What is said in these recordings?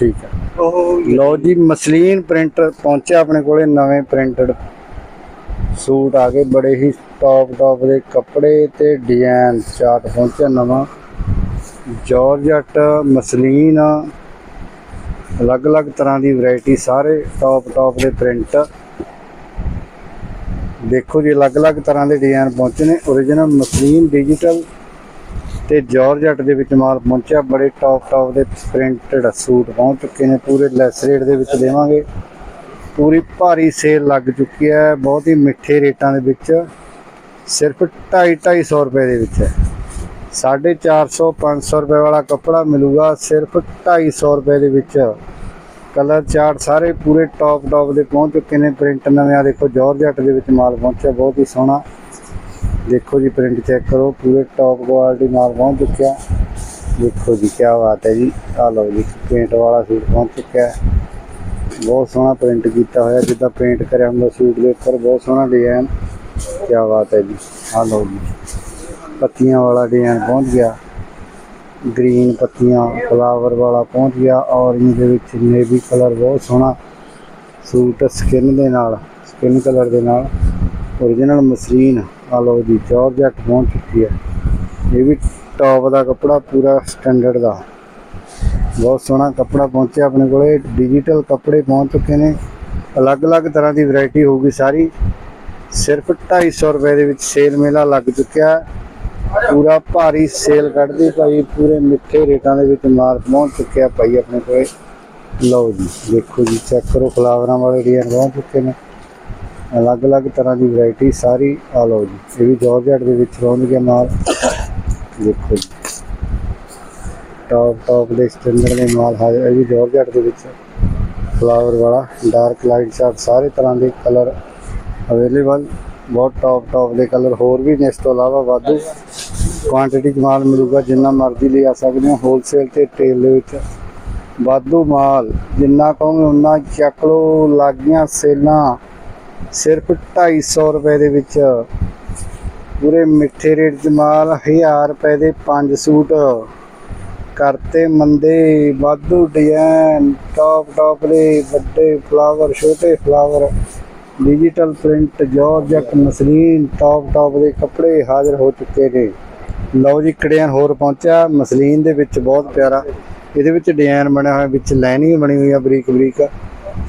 ਠੀਕ ਹੈ ਉਹ ਲਓ ਜੀ ਮਸਲੀਨ ਪ੍ਰਿੰਟਰ ਪਹੁੰਚਿਆ ਆਪਣੇ ਕੋਲੇ ਨਵੇਂ ਪ੍ਰਿੰਟਡ ਸੂਟ ਆ ਗਏ ਬੜੇ ਹੀ ਟੌਪ ਟੌਪ ਦੇ ਕੱਪੜੇ ਤੇ ਡਿਜ਼ਾਈਨ ਚਾਰਟ ਪਹੁੰਚਿਆ ਨਵਾਂ। ਜਾਰਜਟ ਮਸਲੀਨ ਅਲੱਗ-ਅਲੱਗ ਤਰ੍ਹਾਂ ਦੀ ਵੈਰਾਈਟੀ ਸਾਰੇ ਟੌਪ ਟੌਪ ਦੇ ਪ੍ਰਿੰਟ ਦੇਖੋ ਜੀ ਅਲੱਗ-ਅਲੱਗ ਤਰ੍ਹਾਂ ਦੇ ਡਿਜ਼ਾਈਨ ਪਹੁੰਚੇ ਨੇ। Origignal ਮਸਲੀਨ ਡਿਜੀਟਲ ਤੇ ਜਾਰਜਟ ਦੇ ਵਿੱਚ ਮਾਲ ਪਹੁੰਚਿਆ। ਬੜੇ ਟੌਪ ਟੌਪ ਦੇ ਪ੍ਰਿੰਟਡ ਸੂਟ ਪਹੁੰਚ ਚੁੱਕੇ ਨੇ। ਪੂਰੇ ਲੈਸ ਰੇਟ ਦੇ ਵਿੱਚ ਦੇਵਾਂਗੇ। ਪੂਰੀ ਭਾਰੀ ਸੇਲ ਲੱਗ ਚੁੱਕੀ ਹੈ। ਬਹੁਤ ਹੀ ਮਿੱਠੇ ਰੇਟਾਂ ਦੇ ਵਿੱਚ। ਸਿਰਫ 2.5 250 ਰੁਪਏ ਦੇ ਵਿੱਚ ਹੈ। 450 500 ਰੁਪਏ ਵਾਲਾ ਕੱਪੜਾ ਮਿਲੂਗਾ ਸਿਰਫ 250 ਰੁਪਏ ਦੇ ਵਿੱਚ। ਕਲਰ ਚਾਰਟ ਸਾਰੇ ਪੂਰੇ ਟੌਪ ਟੌਪ ਦੇ ਪਹੁੰਚ ਚੁੱਕੇ ਨੇ। ਪ੍ਰਿੰਟ ਨਵੇਂ ਆ ਦੇਖੋ। ਜਾਰਜਟ ਦੇ ਵਿੱਚ ਮਾਲ ਪਹੁੰਚਿਆ। ਬਹੁਤ ਹੀ ਸੋਹਣਾ। ਦੇਖੋ ਜੀ ਪ੍ਰਿੰਟ ਚੈੱਕ ਕਰੋ, ਪੂਰੇ ਟੌਪ ਕੁਆਲਿਟੀ ਮਾਲ ਪਹੁੰਚ ਚੁੱਕਿਆ। ਦੇਖੋ ਜੀ ਕੀ ਬਾਤ ਹੈ ਜੀ। ਆ ਲਓ ਜੀ ਪੇਂਟ ਵਾਲਾ ਸੂਟ ਪਹੁੰਚ ਚੁੱਕਿਆ ਬਹੁਤ ਸੋਹਣਾ ਪ੍ਰਿੰਟ ਕੀਤਾ ਹੋਇਆ, ਜਿੱਦਾਂ ਪੇਂਟ ਕਰਿਆ ਹੁੰਦਾ ਸੂਟ ਦੇ ਉੱਪਰ, ਬਹੁਤ ਸੋਹਣਾ ਡਿਜ਼ਾਈਨ ਕੀ ਬਾਤ ਹੈ ਜੀ। ਆ ਲਓ ਜੀ, ਪੱਤੀਆਂ ਵਾਲਾ ਡਿਜ਼ਾਈਨ ਪਹੁੰਚ ਗਿਆ। ਗ੍ਰੀਨ ਪੱਤੀਆਂ ਫਲਾਵਰ ਵਾਲਾ ਪਹੁੰਚ ਗਿਆ। ਔਰੇਂਜ ਦੇ ਵਿੱਚ ਨੇਵੀ ਕਲਰ ਬਹੁਤ ਸੋਹਣਾ ਸੂਟ ਸਕਿਨ ਦੇ ਨਾਲ ਸਕਿਨ ਕਲਰ ਦੇ ਨਾਲ। origignal ਮਸਲੀਨ ਆ ਲਓ ਜੀ ਜੈਕਟ ਪਹੁੰਚ ਚੁੱਕੀ ਹੈ। ਇਹ ਵੀ ਟੌਪ ਦਾ ਕੱਪੜਾ, ਪੂਰਾ ਸਟੈਂਡਰਡ ਦਾ। ਬਹੁਤ ਸੋਹਣਾ ਕੱਪੜਾ ਪਹੁੰਚਿਆ ਆਪਣੇ ਕੋਲੇ। ਡਿਜੀਟਲ ਕੱਪੜੇ ਪਹੁੰਚ ਚੁੱਕੇ ਨੇ। ਅਲੱਗ-ਅਲੱਗ ਤਰ੍ਹਾਂ ਦੀ ਵੈਰਾਈਟੀ ਹੋਊਗੀ ਸਾਰੀ। ਸਿਰਫ 250 ਰੁਪਏ ਦੇ ਵਿੱਚ ਸੇਲ ਮੇਲਾ ਲੱਗ ਚੁੱਕਿਆ। ਪੂਰਾ ਭਾਰੀ ਸੇਲ ਕੱਢਦੀ ਭਾਈ ਪੂਰੇ ਮਿੱਠੇ ਰੇਟਾਂ ਦੇ ਵਿੱਚ ਮਾਲ ਪਹੁੰਚ ਚੁੱਕਿਆ ਭਾਈ ਆਪਣੇ ਕੋਲੇ। ਲਓ ਜੀ, ਦੇਖੋ ਜੀ ਚੈੱਕ ਕਰੋ, ਫਲਾਵਰਾਂ ਵਾਲੇ ਡਿਜ਼ਾਈਨ ਪਹੁੰਚ ਚੁੱਕੇ ਨੇ। ਅਲੱਗ-ਅਲੱਗ ਤਰ੍ਹਾਂ ਦੀ ਵੈਰਾਈਟੀ ਸਾਰੀ ਆ ਲਓ ਜੀ। ਇਹ ਵੀ ਜਾਰਜਟ ਦੇ ਵਿੱਚ ਪਹੁੰਚ ਗਿਆ ਮਾਲ ਦੇਖੋ ਜੀ। ਟੌਪ ਟੌਪ ਦੇ ਸਟੈਂਡਰਡ ਦੇ ਮਾਲ ਹਾਜ਼ਰ ਇਹ ਵੀ ਜਾਰਜਟ ਦੇ ਵਿੱਚ ਫਲਾਵਰ ਵਾਲਾ ਡਾਰਕ ਲਾਈਟ ਸ਼ਾਰਟ ਸਾਰੇ ਤਰ੍ਹਾਂ ਦੇ ਕਲਰ ਅਵੇਲੇਬਲ ਬਹੁਤ ਟੌਪ ਟੌਪ ਦੇ ਕਲਰ ਹੋਰ ਵੀ ਨੇ ਇਸ ਤੋਂ ਇਲਾਵਾ ਵਾਧੂ ਕੁਆਂਟੀਟੀ 'ਚ ਮਾਲ ਮਿਲੂਗਾ, ਜਿੰਨਾ ਮਰਜ਼ੀ ਲਿਆ ਸਕਦੇ ਹੋ। ਹੋਲਸੇਲ ਤੇ ਟੇਲ ਦੇ ਵਿੱਚ ਵਾਧੂ ਮਾਲ। ਜਿੰਨਾ ਕਹੋਗੇ, ਉਨਾ ਚੱਕ ਲਓ। ਲਾਗੀਆਂ ਸੇਲਾਂ। ਸਿਰਫ 250 ਰੁਪਏ ਦੇ ਵਿੱਚ। ਪੂਰੇ ਮਿੱਠੇ ਰੇਟ 'ਚ ਮਾਲ 1000 ਰੁਪਏ ਦੇ ਪੰਜ ਸੂਟ। ਕਰਤੇ ਮੰਦੇ, ਵਾਧੂ ਡਿਜ਼ਾਈਨ ਟੌਪ ਟੌਪ ਦੇ ਵੱਡੇ ਫਲਾਵਰ ਛੋਟੇ flower digital print georgette muslin top top ਦੇ ਕੱਪੜੇ ਹਾਜ਼ਰ ਹੋ ਚੁੱਕੇ ਨੇ। ਲਓ ਜੀ ਕੜਿਆਨ ਹੋਰ ਪਹੁੰਚਿਆ? ਮਸਲੀਨ ਦੇ ਵਿੱਚ ਬਹੁਤ ਪਿਆਰਾ। ਇਹਦੇ ਵਿੱਚ ਡਿਜ਼ਾਈਨ ਬਣਿਆ ਹੋਇਆ, ਵਿੱਚ ਲਾਈਨਿੰਗ ਬਣੀ ਹੋਈ ਆ ਬਰੀਕ ਬਰੀਕ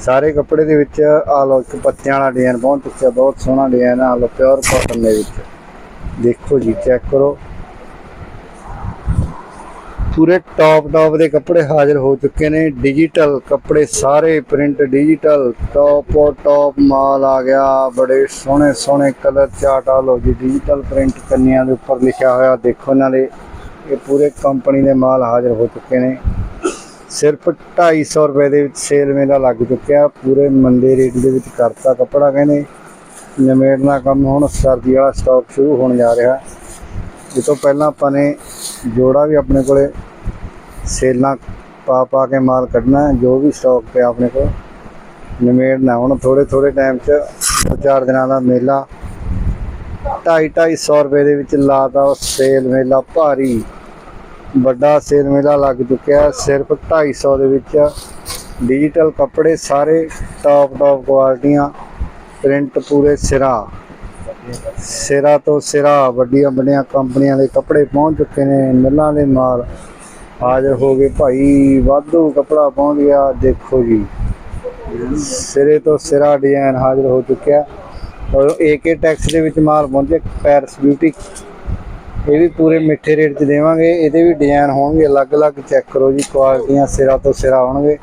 ਸਾਰੇ ਕੱਪੜੇ ਦੇ ਵਿੱਚ ਆ ਲਓ ਇੱਕ ਪੱਤਿਆਂ ਵਾਲਾ ਡਿਜ਼ਾਈਨ ਬਹੁਤ ਚੁੱਕਿਆ ਬਹੁਤ ਸੋਹਣਾ ਡਿਜ਼ਾਈਨ ਆ ਲਓ ਪਿਓਰ ਕਾਟਨ ਦੇ ਵਿੱਚ। ਦੇਖੋ ਜੀ ਚੈੱਕ ਕਰੋ। ਪੂਰੇ ਟੌਪ ਟੌਪ ਦੇ ਕੱਪੜੇ ਹਾਜ਼ਰ ਹੋ ਚੁੱਕੇ ਨੇ। ਡਿਜੀਟਲ ਕੱਪੜੇ ਸਾਰੇ ਪ੍ਰਿੰਟ ਡਿਜੀਟਲ ਟੌਪ ਟੌਪ ਮਾਲ ਆ ਗਿਆ। ਬੜੇ ਸੋਹਣੇ ਸੋਹਣੇ ਕਲਰ ਚਾਰਟ ਆ। ਲਓ ਜੀ ਡਿਜੀਟਲ ਪ੍ਰਿੰਟ ਕੰਨਿਆਂ ਦੇ ਉੱਪਰ ਲਿਖਿਆ ਹੋਇਆ, ਦੇਖੋ ਨਾਲੇ। ਇਹ ਪੂਰੇ ਕੰਪਨੀ ਦੇ ਮਾਲ ਹਾਜ਼ਰ ਹੋ ਚੁੱਕੇ ਨੇ। ਸਿਰਫ 250 ਰੁਪਏ ਦੇ ਵਿੱਚ ਸੇਲ ਮੇਲਾ ਲੱਗ ਚੁੱਕਿਆ। ਪੂਰੇ ਮੰਦੇ ਰੇਟ ਦੇ ਵਿੱਚ ਕਰਤਾ ਕੱਪੜਾ ਕਹਿੰਦੇ। ਨਿਮੇੜਨਾ ਕੰਮ ਹੁਣ ਸਰਦੀ ਵਾਲਾ ਸਟਾਕ ਸ਼ੁਰੂ ਹੋਣ ਜਾ ਰਿਹਾ। ਇਹ ਤੋਂ ਪਹਿਲਾਂ ਆਪਾਂ ਨੇ ਜੋੜਾ ਵੀ ਆਪਣੇ ਕੋਲੇ ਸੇਲਾਂ ਪਾ ਪਾ ਕੇ ਮਾਲ ਕੱਢਣਾ ਜੋ ਵੀ ਸਟਾਕ ਪਿਆ ਆਪਣੇ ਕੋਲ ਨਿਮੇੜਨਾ ਹੁਣ ਥੋੜੇ ਥੋੜੇ ਟਾਈਮ 'ਚ ਦੋ ਚਾਰ ਦਿਨਾਂ ਦਾ ਮੇਲਾ 2.5 ਸੌ ਰੁਪਏ ਦੇ ਵਿੱਚ ਲਾਤਾ ਉਹ ਸੇਲ ਮੇਲਾ ਭਾਰੀ। ਵੱਡਾ ਸੇਲ ਮੇਲਾ ਲੱਗ ਚੁੱਕਿਆ ਹੈ, ਸਿਰਫ 250 ਦੇ ਵਿੱਚ ਡਿਜੀਟਲ ਕੱਪੜੇ ਸਾਰੇ ਟੌਪ ਟੌਪ ਕੁਆਲਿਟੀਆਂ ਪ੍ਰਿੰਟ ਪੂਰੇ ਸਿਰਾ। ਸਿਰਾ ਤੋਂ ਸਿਰਾ ਵੱਡੀਆਂ ਵੱਡੀਆਂ ਕੰਪਨੀਆਂ ਦੇ ਕੱਪੜੇ ਪਹੁੰਚ ਚੁੱਕੇ ਨੇ ਮਿੱਲਾਂ ਦੇ ਮਾਲ। ਹਾਜ਼ਰ ਹੋ ਗਏ ਭਾਈ ਵਾਧੂ ਕੱਪੜਾ ਪਹੁੰਚ ਗਿਆ ਦੇਖੋ ਜੀ। ਸਿਰੇ ਤੋਂ ਸਿਰਾ ਡਿਜ਼ਾਈਨ ਹਾਜ਼ਰ ਹੋ ਚੁੱਕਿਆ। ਔਰ ਏਕੇ ਟੈਕਸ ਦੇ ਵਿੱਚ ਮਾਲ ਪਹੁੰਚੇ ਪੈਰਸ ਬਿਊਟੀ ਇਹ ਵੀ ਪੂਰੇ ਮਿੱਠੇ ਰੇਟ 'ਚ ਦੇਵਾਂਗੇ। ਇਹਦੇ ਵੀ ਡਿਜ਼ਾਈਨ ਹੋਣਗੇ, ਅਲੱਗ-ਅਲੱਗ ਚੈੱਕ ਕਰੋ ਜੀ ਕੁਆਲਿਟੀਆਂ ਸਿਰਾ ਤੋਂ ਸਿਰਾ ਹੋਣਗੇ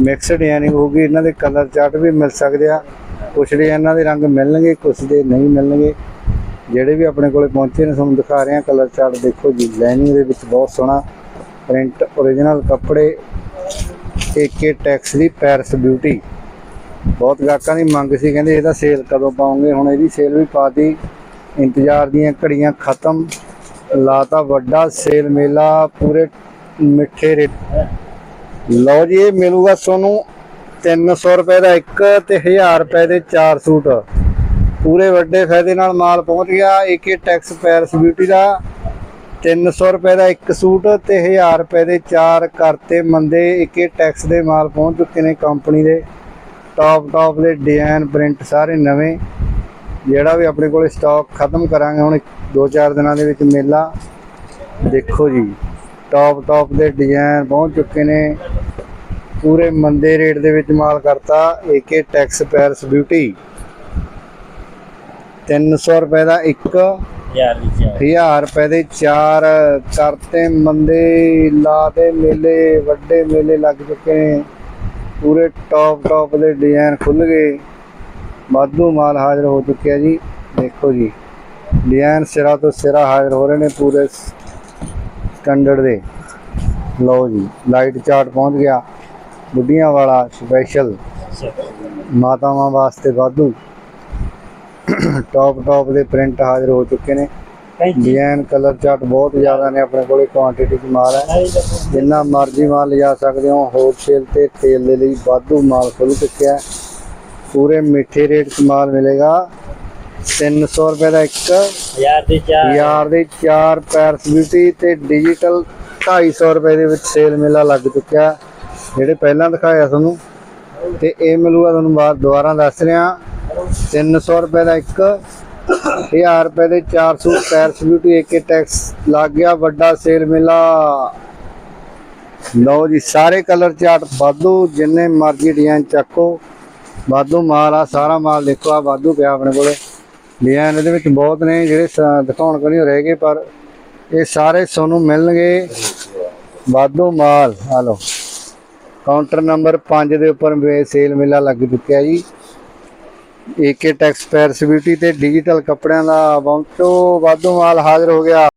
ਮਿਕਸ ਡਿਜ਼ਾਈਨਿੰਗ ਹੋਊਗੀ, ਇਹਨਾਂ ਦੇ ਕਲਰ ਚਾਰਟ ਵੀ ਮਿਲ ਸਕਦੇ ਆ। ਕੁਛ ਡਿਜ਼ਾਈਨਾਂ ਦੇ ਰੰਗ ਮਿਲਣਗੇ, ਕੁਛ ਦੇ ਨਹੀਂ ਮਿਲਣਗੇ। ਜਿਹੜੇ ਵੀ ਆਪਣੇ ਕੋਲੇ ਪਹੁੰਚੇ ਨੇ, ਤੁਹਾਨੂੰ ਦਿਖਾ ਰਹੇ ਹਾਂ ਕਲਰ ਚਾਰਟ ਦੇਖੋ ਜੀ ਲਾਈਨਿੰਗ ਦੇ ਵਿੱਚ ਬਹੁਤ ਸੋਹਣਾ ਪ੍ਰਿੰਟ origignal ਕੱਪੜੇ ਏਕੇ ਟੈਕਸ ਦੀ ਪੈਰਸ ਬਿਊਟੀ ਬਹੁਤ ਗਾਹਕਾਂ ਦੀ ਮੰਗ ਸੀ, ਕਹਿੰਦੇ ਇਹਦਾ ਸੇਲ ਕਦੋਂ ਪਾਉਂਗੇ ਹੁਣ ਇਹਦੀ ਸੇਲ ਵੀ ਪਾਤੀ ਇੰਤਜ਼ਾਰ ਦੀਆਂ ਘੜੀਆਂ ਖਤਮ। ਲਾਤਾ ਵੱਡਾ ਸੇਲ ਮੇਲਾ, ਪੂਰੇ ਮਿੱਠੇ ਰੇਟ। ਲਓ ਜੀ, ਇਹ ਮਿਲੂਗਾ ਤੁਹਾਨੂੰ 300 ਰੁਪਏ ਦਾ ਇੱਕ ਤੇ 1000 ਰੁਪਏ ਦੇ ਚਾਰ ਸੂਟ। ਪੂਰੇ ਵੱਡੇ ਫਾਇਦੇ ਨਾਲ ਮਾਲ ਪਹੁੰਚ ਗਿਆ। ਏਕੇ ਟੈਕਸ ਪੈਰਸ ਬਿਊਟੀ ਦਾ 300 ਰੁਪਏ ਦਾ ਇੱਕ ਸੂਟ ਤੇ 1000 ਰੁਪਏ ਦੇ ਚਾਰ ਕਰਤੇ ਮੰਦੇ। ਇੱਕੇ ਟੈਕਸ ਦੇ ਮਾਲ ਪਹੁੰਚ ਚੁੱਕੇ ਨੇ ਕੰਪਨੀ ਦੇ। ਟੌਪ ਟੌਪ ਦੇ ਡਿਜ਼ਾਈਨ, ਪ੍ਰਿੰਟ ਸਾਰੇ ਨਵੇਂ। ਜਿਹੜਾ ਵੀ ਆਪਣੇ ਕੋਲੇ ਸਟਾਕ ਖਤਮ ਕਰਾਂਗੇ ਹੁਣ 2-4 ਦਿਨਾਂ ਦੇ ਵਿੱਚ ਮੇਲਾ ਦੇਖੋ ਜੀ ਟੌਪ ਟੌਪ ਦੇ ਡਿਜ਼ਾਈਨ ਪਹੁੰਚ ਚੁੱਕੇ ਨੇ। ਪੂਰੇ ਮੰਦੇ ਰੇਟ ਦੇ ਵਿੱਚ ਮਾਲ ਕਰਤਾ ਏਕੇ ਟੈਕਸ ਪੈਰਸ ਬਿਊਟੀ 300 ਰੁਪਏ ਦਾ ਇੱਕ ਯਾਰ ਦੀ ਚਾਰ। 1000 ਰੁਪਏ ਦੇ ਚਾਰ ਕਰਤੇ ਮੰਦੇ ਲਾਦੇ ਮੇਲੇ ਵੱਡੇ ਮੇਲੇ ਲੱਗ ਚੁੱਕੇ ਨੇ। ਪੂਰੇ ਟੌਪ ਟੌਪ ਦੇ ਡਿਜ਼ਾਈਨ ਖੁੱਲ ਗਏ। ਵਾਧੂ ਮਾਲ ਹਾਜ਼ਰ ਹੋ ਚੁੱਕਿਆ ਜੀ। ਦੇਖੋ ਜੀ ਡਿਜ਼ਾਈਨ ਸਿਰਾ ਤੋਂ ਸਿਰਾ ਹਾਜ਼ਰ ਹੋ ਰਹੇ ਨੇ ਪੂਰੇ ਸਟੈਂਡਰਡ ਦੇ। ਲਓ ਜੀ ਲਾਈਟ ਚਾਰਟ ਪਹੁੰਚ ਗਿਆ। ਬੁੱਢੀਆਂ ਵਾਲਾ ਸਪੈਸ਼ਲ। ਮਾਤਾਵਾਂ ਵਾਸਤੇ ਵਾਧੂ। ਟੌਪ ਟੌਪ ਦੇ ਪ੍ਰਿੰਟ ਹਾਜ਼ਰ ਹੋ ਚੁੱਕੇ ਨੇ। ਡਿਜ਼ਾਈਨ ਕਲਰ ਚਾਰਟ ਬਹੁਤ ਜ਼ਿਆਦਾ ਨੇ ਆਪਣੇ ਕੋਲੇ ਕੁਆਂਟੀਟੀ ਚ ਮਾਲ ਹੈ। ਜਿੰਨਾ ਮਰਜ਼ੀ ਮਾਲ ਲਿਜਾ ਸਕਦੇ ਹੋ ਹੋਲਸੇਲ ਤੇ ਤੇਲ ਦੇ ਲਈ ਵਾਧੂ ਮਾਲ ਖੁੱਲ ਚੁੱਕਿਆ ਹੈ। ਪੂਰੇ ਮਿੱਠੇ ਰੇਟ ਮਾਲ ਮਿਲੇਗਾ। 300 ਰੁਪਏ ਦਾ ਇੱਕ ਯਾਰ ਦੀ ਚਾਰ। ਯਾਰ ਦੇ ਚਾਰ ਪੈਰਸ ਬਿਊਟੀ ਤੇ ਡਿਜੀਟਲ 250 ਰੁਪਏ ਦੇ ਵਿੱਚ ਸੇਲ ਮੇਲਾ ਲੱਗ ਚੁੱਕਿਆ। ਜਿਹੜੇ ਪਹਿਲਾਂ ਦਿਖਾਇਆ ਤੁਹਾਨੂੰ ਤੇ ਇਹ ਮਿਲੂਗਾ ਤੁਹਾਨੂੰ ਬਾਅਦ ਦੁਬਾਰਾ ਦੱਸ ਰਿਹਾ। 300 ਰੁਪਏ ਦਾ ਇੱਕ 1000 ਰੁਪਏ ਦੇ 400 ਪੈਰਸ ਬਿਊਟੀ ਏਕੇ ਟੈਕਸ ਲੱਗ ਗਿਆ ਵੱਡਾ ਸੇਲ ਮੇਲਾ। ਲਓ ਜੀ ਸਾਰੇ ਕਲਰ ਚਾਰਟ ਵਾਧੂ ਜਿੰਨੇ ਮਰਜ਼ੀ ਡਿਜ਼ਾਈਨ ਚੱਕੋ। ਵਾਧੂ ਮਾਲ ਆ, ਸਾਰਾ ਮਾਲ ਦੇਖੋ ਆ, ਵਾਧੂ ਪਿਆ ਆਪਣੇ ਕੋਲੇ। ਡਿਜ਼ਾਈਨ ਇਹਦੇ ਵਿੱਚ ਬਹੁਤ ਨੇ, ਜਿਹੜੇ ਸ- ਦਿਖਾਉਣ ਕਰੀ ਰਹਿ ਗਏ, ਪਰ ਇਹ ਸਾਰੇ ਤੁਹਾਨੂੰ ਮਿਲਣਗੇ। ਵਾਧੂ ਮਾਲ, ਆ ਲਓ। ਕਾਊਂਟਰ ਨੰਬਰ 5 ਦੇ ਉੱਪਰ ਸੇਲ ਮੇਲਾ ਲੱਗ ਚੁੱਕਿਆ ਜੀ। ਏਕੇ ਟੈਕਸ ਪੈਰਸ ਬਿਊਟੀ ਤੇ ਡਿਜੀਟਲ ਕੱਪੜਿਆਂ ਦਾ ਬਹੁਤ ਵਾਧੂ ਮਾਲ ਹਾਜ਼ਰ ਹੋ ਗਿਆ।